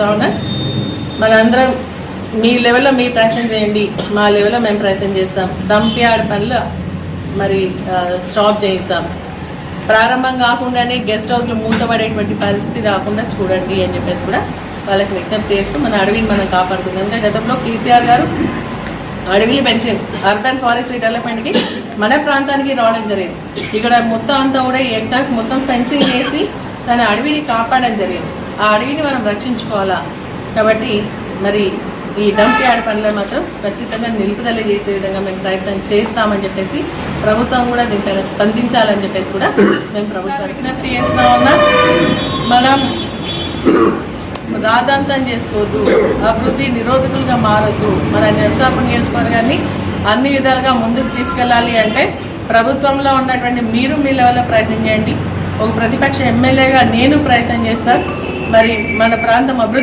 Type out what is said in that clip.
కావున మనందరం మీ లెవెల్లో మీ ప్రయత్నం చేయండి మా లెవెల్లో మేము ప్రయత్నం చేస్తాం. డంప్ పనులు మరి స్టాప్ చేయిస్తాం. ప్రారంభం కాకుండానే గెస్ట్ హౌస్లు మూతపడేటువంటి పరిస్థితి రాకుండా చూడండి అని చెప్పేసి కూడా వాళ్ళకి విజ్ఞప్తి చేస్తూ మన అడవిని మనం కాపాడుతుంది ఎందుకంటే గతంలో కేసీఆర్ గారు అడవిని పెంచింది అర్బన్ ఫారెస్ట్ డెవలప్మెంట్కి మన ప్రాంతానికి రావడం జరిగింది. ఇక్కడ మొత్తం అంతా కూడా ఈ ఎక్టాక్ మొత్తం ఫెన్సింగ్ వేసి తన అడవిని కాపాడడం జరిగింది. ఆ అడవిని మనం రక్షించుకోవాలా? కాబట్టి మరి ఈ డంప్ యార్డ్ పనులు మాత్రం ఖచ్చితంగా నిలుపుదల చేసే విధంగా మేము ప్రయత్నం చేస్తామని చెప్పేసి ప్రభుత్వం కూడా దీనిపైన స్పందించాలని చెప్పేసి కూడా మేము ప్రభుత్వానికి విజ్ఞప్తి చేస్తా ఉన్నా. మనం రాదాంతం చేసుకోవద్దు అభివృద్ధి నిరోధకులుగా మారద్దు. మన నర్సాపురం నియోజకవర్గాన్ని అన్ని విధాలుగా ముందుకు తీసుకెళ్ళాలి అంటే ప్రభుత్వంలో ఉన్నటువంటి మీరు మీ లెవెల్లో ప్రయత్నం చేయండి. ఒక ప్రతిపక్ష ఎమ్మెల్యేగా నేను ప్రయత్నం చేస్తాను మరి మన ప్రాంతం అభివృద్ధి